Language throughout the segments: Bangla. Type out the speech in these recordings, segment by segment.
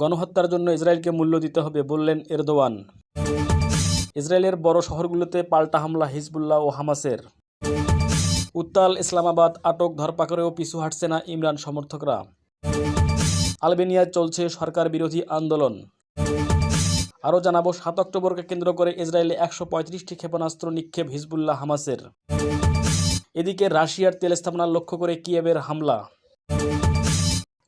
গণহত্যার জন্য ইসরায়েলকে মূল্য দিতে হবে বললেন এরদোয়ান। ইসরায়েলের বড় শহরগুলোতে পাল্টা হামলা হিজবুল্লাহ ও হামাসের। উত্তাল ইসলামাবাদ আটক ধরপাকড়েও পিছু হাঁটছে না ইমরান সমর্থকরা। আলবেনিয়ায় চলছে সরকার বিরোধী আন্দোলন। আরও জানাব, সাত অক্টোবরকে কেন্দ্র করে ইসরায়েলে একশো পঁয়ত্রিশটি ক্ষেপণাস্ত্র নিক্ষেপ হিজবুল্লাহ হামাসের। এদিকে রাশিয়ার তেল স্থাপনা লক্ষ্য করে কিয়েবের হামলা।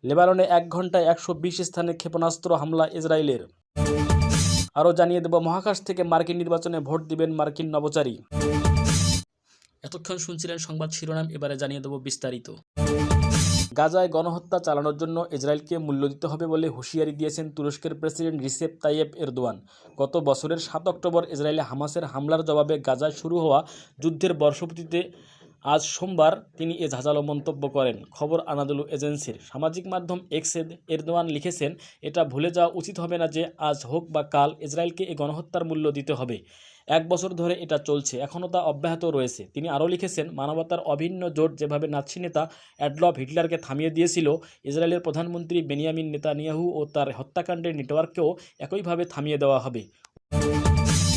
লেবাননে এক ঘন্টায় একশো বিশ স্থানে ক্ষেপণাস্ত্র হামলা ইসরায়েলের। আরও জানিয়ে দেব, মহাকাশ থেকে মার্কিন নির্বাচনে ভোট দিবেন মার্কিন নবচারী এতক্ষণ শুনছিলেন সংবাদ শিরোনাম, এবারে জানিয়ে দেব বিস্তারিত। গাজায় গণহত্যা চালানোর জন্য ইসরায়েলকে মূল্য দিতে হবে বলে হুঁশিয়ারি দিয়েছেন তুরস্কের প্রেসিডেন্ট রিসেপ তাইয়েব এরদোয়ান। গত বছরের সাত অক্টোবর ইসরায়েলে হামাসের হামলার জবাবে গাজায় শুরু হওয়া যুদ্ধের বর্ষপূর্তিতে আজ সোমবার তিনি এ ঝাঁঝালো মন্তব্য করেন। খবর আনাদুলু এজেন্সির সামাজিক মাধ্যম এক্সে এরদোয়ান লিখেছেন, এটা ভুলে যাওয়া উচিত হবে না যে আজ হোক বা কাল ইসরায়েলকে এই গণহত্যার মূল্য দিতে হবে। এক বছর ধরে এটা চলছে, এখনও তা অব্যাহত রয়েছে। তিনি আরও লিখেছেন, মানবতার অভিন্ন জোট যেভাবে নাৎসি নেতা অ্যাডলফ হিটলারকে থামিয়ে দিয়েছিল, ইসরায়েলের প্রধানমন্ত্রী বেনিয়ামিন নেতানিয়াহু ও তার হত্যাকাণ্ডের নেটওয়ার্ককেও একইভাবে থামিয়ে দেওয়া হবে।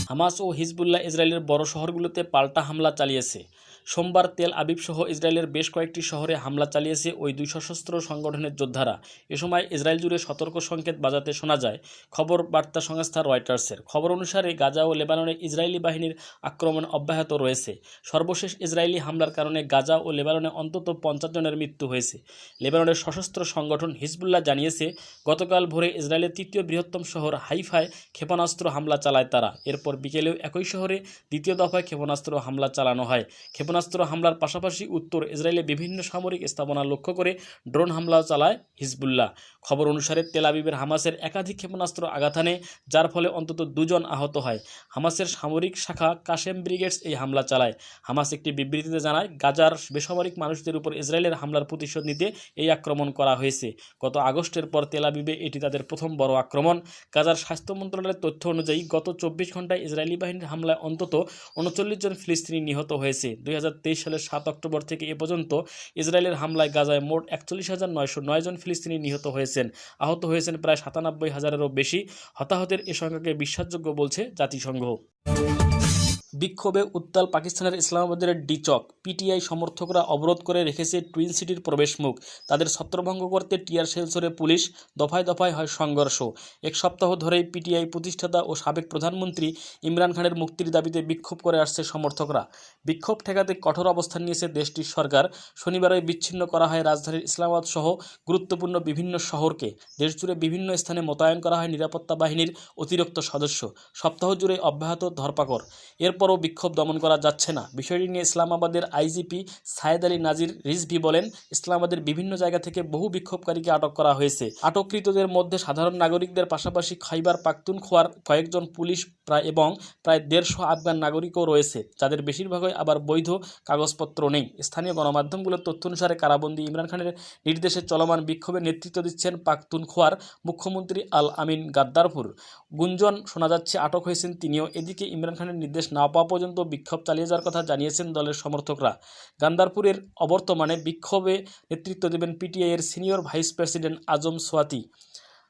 হামাস ও হিজবুল্লাহ ইসরায়েলের বড় শহরগুলোতে পাল্টা হামলা চালিয়েছে। সোমবার তেল আবিব সহ ইসরায়েলের বেশ কয়েকটি শহরে হামলা চালিয়েছে ওই দুই সশস্ত্র সংগঠনের যোদ্ধারা। এ সময় ইসরায়েল জুড়ে সতর্ক সংকেত বাজাতে শোনা যায়। খবর বার্তা সংস্থা রয়টার্সের। খবর অনুসারে গাজা ও লেবাননে ইসরায়েলি বাহিনীর আক্রমণ অব্যাহত রয়েছে। সর্বশেষ ইসরায়েলি হামলার কারণে গাজা ও লেবাননে অন্তত পঞ্চাশ জনের মৃত্যু হয়েছে। লেবাননের সশস্ত্র সংগঠন হিজবুল্লাহ জানিয়েছে, গতকাল ভোরে ইসরায়েলের তৃতীয় বৃহত্তম শহর হাইফায় ক্ষেপণাস্ত্র হামলা চালায় তারা। এরপর বিকেলেও একই শহরে দ্বিতীয় দফায় ক্ষেপণাস্ত্র হামলা চালানো হয়। ক্ষেপণাস্ত্র হামলার পাশাপাশি উত্তর ইসরায়েলে বিভিন্ন সামরিক স্থাপনা লক্ষ্য করে ড্রোন হামলা চালায় হিজবুল্লাহ। খবর অনুসারে তেল আবিবের হামাসের একাধিক ক্ষেপণাস্ত্র আঘাত হানে, যার ফলে অন্তত দুজন আহত হয়। হামাসের সামরিক শাখা কাশেম ব্রিগেডস এই হামলা চালায়। হামাস একটি বিবৃতিতে জানায়, গাজার বেসামরিক মানুষদের উপর ইসরায়েলের হামলার প্রতিশোধ নিতে এই আক্রমণ করা হয়েছে। গত আগস্টের পর তেল আবিবে এটি তাদের প্রথম বড় আক্রমণ। গাজার স্বাস্থ্য মন্ত্রণালয়ের তথ্য অনুযায়ী গত চব্বিশ ঘন্টায় ইসরায়েলি বাহিনীর হামলায় অন্তত উনচল্লিশ জন ফিলিস্তিনি নিহত হয়েছে। দুই সালের সাত অক্টোবর থেকে এ পর্যন্ত ইসরায়েলের হামলায় গাজায় মোট একচল্লিশ হাজার নয়শো নয় জন ফিলিস্তিনি নিহত হয়েছেন। আহত হয়েছেন প্রায় সাতানব্বই হাজারেরও বেশি। হতাহতের এ সংখ্যাকে বিশ্বাসযোগ্য বলছে জাতিসংঘ। বিক্ষোভে উত্তাল পাকিস্তানের ইসলামাবাদের ডিচক। পিটিআই সমর্থকরা অবরোধ করে রেখেছে টুইন সিটির প্রবেশমুখ। তাদের ছত্রভঙ্গ করতে টিয়ার ছড়ে পুলিশ, দফায় দফায় হয় সংঘর্ষ। এক সপ্তাহ ধরেই পিটিআই প্রতিষ্ঠাতা ও সাবেক প্রধানমন্ত্রী ইমরান খানের মুক্তির দাবিতে বিক্ষোভ করে আসছে সমর্থকরা। বিক্ষোভ ঠেকাতে কঠোর অবস্থান নিয়েছে দেশটির সরকার। শনিবারই বিচ্ছিন্ন করা হয় রাজধানীর ইসলামাবাদ সহ গুরুত্বপূর্ণ বিভিন্ন শহরকে। দেশজুড়ে বিভিন্ন স্থানে মোতায়েন করা হয় নিরাপত্তা বাহিনীর অতিরিক্ত সদস্য। সপ্তাহ জুড়ে অব্যাহত ধরপাকড়। এরপরও বিক্ষোভ দমন করা যাচ্ছে না। বিষয়টি নিয়ে ইসলামাবাদের আইজিপি সায়েদ আলী নাজির রিজভি বলেন, ইসলামাবাদের বিভিন্ন জায়গা থেকে বহু বিক্ষোভকারীকে আটক করা হয়েছে। আটককৃতদের মধ্যে সাধারণ নাগরিকদের পাশাপাশি খাইবার পাখতুনখোয়ার কয়েকজন পুলিশ প্রায় এবং প্রায় দেড়শো আফগান নাগরিকও রয়েছে, যাদের বেশিরভাগই আবার বৈধ কাগজপত্র নেই। স্থানীয় গণমাধ্যমগুলোর তথ্য অনুসারে কারাবন্দী ইমরান খানের নির্দেশে চলমান বিক্ষোভে নেতৃত্ব দিচ্ছেন পাখতুনখোয়ার মুখ্যমন্ত্রী আল আমিন গাদ্দারপুর। গুঞ্জন শোনা যাচ্ছে, আটক হয়েছেন তিনিও। এদিকে ইমরান খানের নির্দেশ না পাওয়া পর্যন্ত বিক্ষোভ চালিয়ে যাওয়ার কথা জানিয়েছেন দলের সমর্থকরা। গান্দারপুরের অবর্তমানে বিক্ষোভে নেতৃত্ব দেবেন পিটিআই এর senior vice president Azam Swati.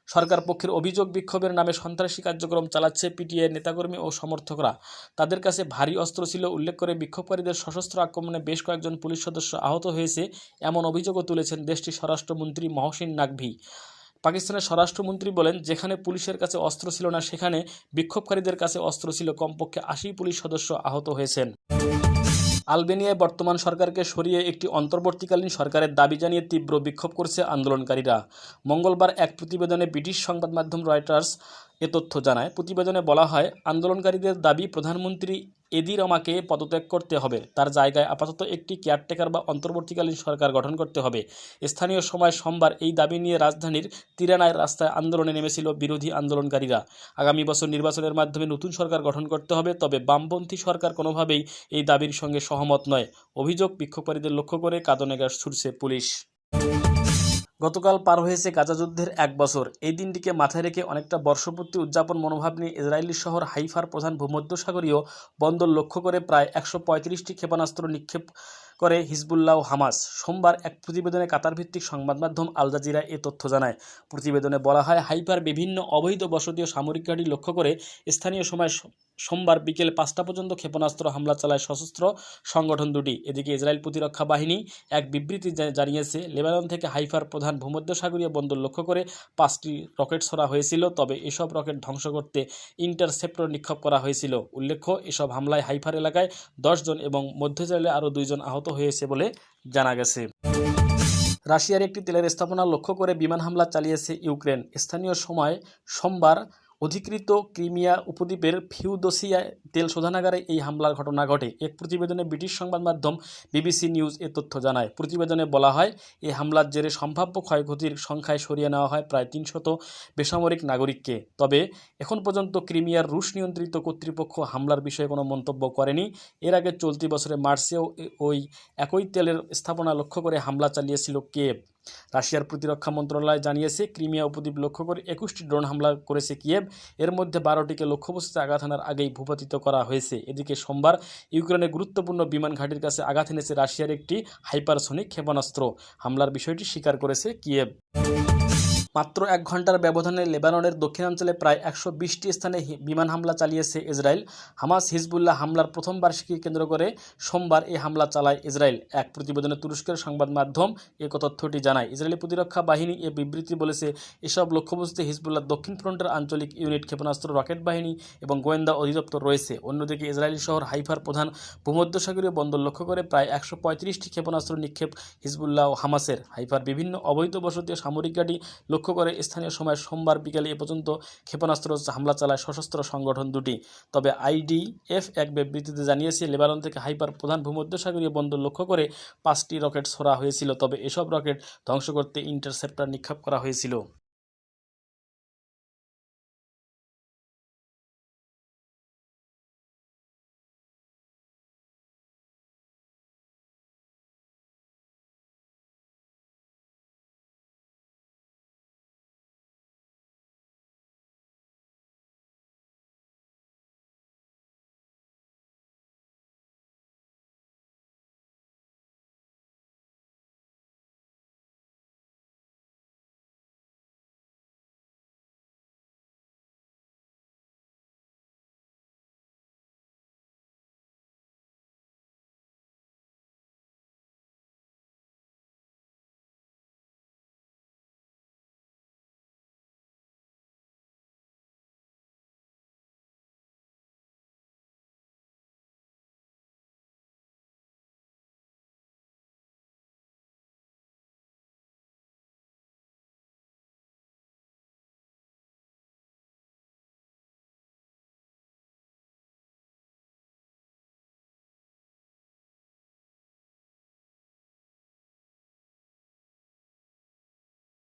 সরকার পক্ষের অভিযোগ বিক্ষোভের নামে সন্ত্রাসী কার্যক্রম চালাচ্ছে পিটিআই নেতাকর্মী ও সমর্থকরা। তাদের কাছে ভারী অস্ত্র ছিল, উল্লেখ করে বিক্ষোভকারীদের সশস্ত্র আক্রমণে বেশ কয়েকজন পুলিশ সদস্য আহত হয়েছে এমন অভিযোগও তুলেছেন দেশটির স্বরাষ্ট্রমন্ত্রী মহসিন নাকভি পাকিস্তানের স্বরাষ্ট্রমন্ত্রী বলেন, যেখানে পুলিশের কাছে অস্ত্র ছিল না, সেখানে বিক্ষোভকারীদের কাছে অস্ত্র ছিল। কমপক্ষে আশি পুলিশ সদস্য আহত হয়েছেন। আলবেনিয়ায় বর্তমান সরকারকে সরিয়ে একটি অন্তর্বর্তীকালীন সরকারের দাবি জানিয়ে তীব্র বিক্ষোভ করছে আন্দোলনকারীরা। মঙ্গলবার এক প্রতিবেদনে ব্রিটিশ সংবাদ মাধ্যম রয়টার্স এ তথ্য জানায়, প্রতিবেদনে বলা হয়, আন্দোলনকারীদের দাবি প্রধানমন্ত্রী এদিরমাকে পদত্যাগ করতে হবে। তার জায়গায় আপাতত একটি কেয়ারটেকার বা অন্তর্বর্তীকালীন সরকার গঠন করতে হবে। স্থানীয় সময় সোমবার এই দাবি নিয়ে রাজধানীর তিরানায় রাস্তায় আন্দোলনে নেমেছিল বিরোধী আন্দোলনকারীরা। আগামী বছর নির্বাচনের মাধ্যমে নতুন সরকার গঠন করতে হবে, তবে বামপন্থী সরকার কোনোভাবেই এই দাবির সঙ্গে সহমত নয়। অভিযোগ বিক্ষোভকারীদের লক্ষ্য করে কাঁদনে গ্যাস ছুটছে পুলিশ। গতকাল পার হয়েছে গাজা যুদ্ধের এক বছর। এই দিনটিকে মাথায় রেখে অনেকটা বর্ষপূর্তি উদযাপন মনোভাব নিয়ে ইসরায়েলি শহর হাইফার প্রধান ভূমধ্যসাগরীয় বন্দর লক্ষ্য করে প্রায় একশো পঁয়ত্রিশটি ক্ষেপণাস্ত্র নিক্ষেপ করে হিজবুল্লাহ ও হামাস। সোমবার এক প্রতিবেদনে কাতার ভিত্তিক সংবাদ মাধ্যম আল জাজিরা এ তথ্য জানায়। প্রতিবেদনে বলা হয় হাইপার বিভিন্ন অবৈধ বসতি ও সামরিক ঘাঁটি লক্ষ্য করে স্থানীয় সময় সোমবার বিকেল পাঁচটা পর্যন্ত ক্ষেপণাস্ত্র হামলা চালায় সশস্ত্র সংগঠন দুটি। এদিকে ইসরায়েল প্রতিরক্ষা বাহিনী এক বিবৃতি জানিয়েছে, লেবানন থেকে হাইফার প্রধান ভূমধ্যসাগরীয় বন্দর লক্ষ্য করে পাঁচটি রকেট ছড়া হয়েছিল, তবে এসব রকেট ধ্বংস করতে ইন্টারসেপ্টর নিক্ষেপ করা হয়েছিল। উল্লেখ্য, এসব হামলায় হাইফার এলাকায় দশজন এবং মধ্য ইসরায়েলে আরও দুইজন আহত হয়েছে বলে জানা গেছে। রাশিয়ার একটি তেলের স্থাপনা লক্ষ্য করে বিমান হামলা চালিয়েছে ইউক্রেন। স্থানীয় সময় সোমবার অধিকৃত ক্রিমিয়া উপদ্বীপের ফিউদোসিয়া তেল শোধনাগারে এই হামলার ঘটনা ঘটে। এক প্রতিবেদনে ব্রিটিশ সংবাদ মাধ্যম বিবিসি নিউজ এ তথ্য জানায়, প্রতিবেদনে বলা হয় এই হামলার জেরে সম্ভাব্য ক্ষয়ক্ষতির সংখ্যায় সরিয়ে নেওয়া হয় প্রায় তিনশত বেসামরিক নাগরিককে। তবে এখন পর্যন্ত ক্রিমিয়ার রুশ নিয়ন্ত্রিত কর্তৃপক্ষ হামলার বিষয়ে কোনো মন্তব্য করেনি। এর আগে চলতি বছরে মার্চেও ওই একই তেলের স্থাপনা লক্ষ্য করে হামলা চালিয়েছিল কিয়েভ। রাশিয়ার প্রতিরক্ষা মন্ত্রণালয় জানিয়েছে, ক্রিমিয়া উপদ্বীপ লক্ষ্য করে একুশটি ড্রোন হামলা করেছে কিয়েব এর মধ্যে বারোটিকে লক্ষ্যবস্তুতে আঘাত হানার আগেই ভূপাতিত করা হয়েছে। এদিকে সোমবার ইউক্রেনের গুরুত্বপূর্ণ বিমান ঘাঁটির কাছে আঘাত এনেছে রাশিয়ার একটি হাইপারসোনিক ক্ষেপণাস্ত্র। হামলার বিষয়টি স্বীকার করেছে কিয়েভ। মাত্র এক ঘণ্টার ব্যবধানে লেবাননের দক্ষিণাঞ্চলে প্রায় একশো বিশটি স্থানে বিমান হামলা চালিয়েছে ইসরায়েল। হামাস হিজবুল্লাহ হামলার প্রথম বার্ষিকী কেন্দ্র করে সোমবার এই হামলা চালায় ইসরায়েল। এক প্রতিবেদনে তুরস্কের সংবাদ মাধ্যম এ তথ্যটি জানায়। ইসরায়েলি প্রতিরক্ষা বাহিনী এ বিবৃতি বলেছে, এসব লক্ষ্যবস্তুতে হিজবুল্লাহ দক্ষিণ ফ্রন্টের আঞ্চলিক ইউনিট, ক্ষেপণাস্ত্র, রকেট বাহিনী এবং গোয়েন্দা অধিদপ্তর রয়েছে। অন্যদিকে ইসরায়েলি শহর হাইফার প্রধান ভূমধ্যসাগরীয় বন্দর লক্ষ্য করে প্রায় একশো পঁয়ত্রিশটি ক্ষেপণাস্ত্র নিক্ষেপ হিজবুল্লাহ ও হামাসের। হাইফার বিভিন্ন অবৈধ বসতি সামরিক গাড়ি লক্ষ্য করে স্থানীয় সময় সোমবার বিকেলে এ পর্যন্ত ক্ষেপণাস্ত্র হামলা চালায় সশস্ত্র সংগঠন দুটি। তবে আইডিএফ এক বিবৃতিতে জানিয়েছে, লেবানন থেকে হাইপার প্রধান ভূমধ্যসাগরীয় বন্দর লক্ষ্য করে পাঁচটি রকেট ছোড়া হয়েছিল, তবে এসব রকেট ধ্বংস করতে ইন্টারসেপ্টার নিক্ষেপ করা হয়েছিল।